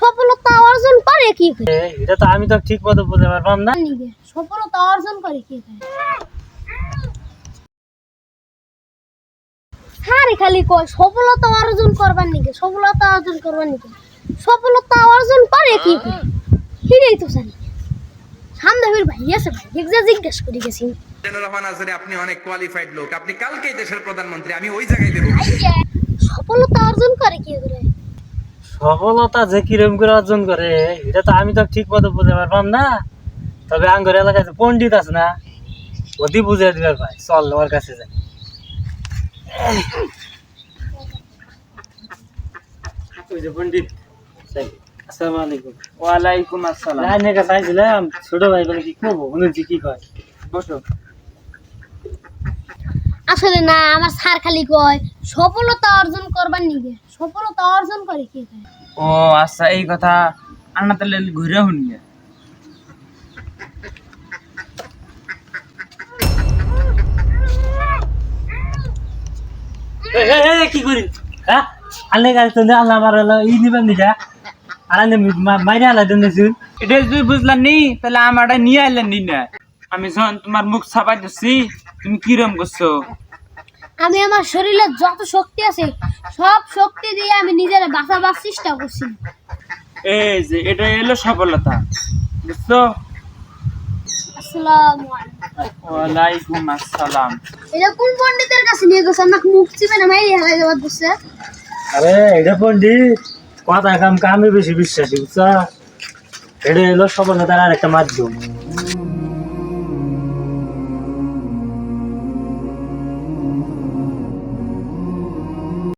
সফলতা অর্জন করে কি করে? এটা তো আমি তো ঠিক মতো বুঝতে পারলাম না। সফলতা অর্জন করে কি করে? হ্যাঁ খালি কয় সফলতা অর্জন করবার নিগে সফলতা অর্জন করবার নিগে। সফলতা অর্জন করে কি করে? হিরেই তো জানি। ভাই আছে ভাই জিজ্ঞেস করে গেছি। রহমান আজরে আপনি অনেক কোয়ালিফাইড লোক। আপনি কালকেই দেশের প্রধানমন্ত্রী আমি ওই জায়গায় দেবো। সফলতা অর্জন করে কি করে? সফলতা যে কিরম করে অর্জন করে এটা তো আমি তো ঠিক মতো বুঝতে পারলাম না। তবে আঙ্গর এলাকায় পণ্ডিত আছে না ওদি বুঝে দিবার ভাই চল ওর কাছে যাই। ওই যে পণ্ডিত। আসসালামু আলাইকুম। ওয়ালাইকুম আসসালাম। লাইনের কাছে আইছিলাম ছোট ভাই বলে কি করব? শুনেছি কি কয়। বসো। আসলে না আমার স্যার খালি কয় সফলতা অর্জন করবার নিগে। সফলতা অর্জন করে কি করে ও আচ্ছা এই কথা আন্না তাহলে ঘুরে শুনিয়ে কি করি? হ্যাঁ? আনলে গাছ তো আল্লাহ আমার ই নিবেন নিকা আর আনলে মাইরে আল্লাহ দিন এটা যদি বুঝলাম নি তাহলে আমারটা নিয়ে আইলেন নি না। আমি যখন তোমার মুখ ছাপাই দিচ্ছি তুমি কিরম করছ? আমি আমার শরীরে যত শক্তি আছে সব শক্তি দিয়ে আমি নিজের বাঁচাবার চেষ্টা করছি। এই যে এটা এলো সফলতা বুঝছ? আসসালামু আলাইকুম। ওয়ালাইকুম আসসালাম। এটা কোন পণ্ডিতের কাছে নিয়ে গেছে? আমাকে মুখ চিপে না মাইরে হেলাই যাবার দিচ্ছে আরে এটা পণ্ডিত কথা কাম কামে বেশি বিশ্বাসী বুঝছা? এটা এলো সফলতার আর একটা মাধ্যম।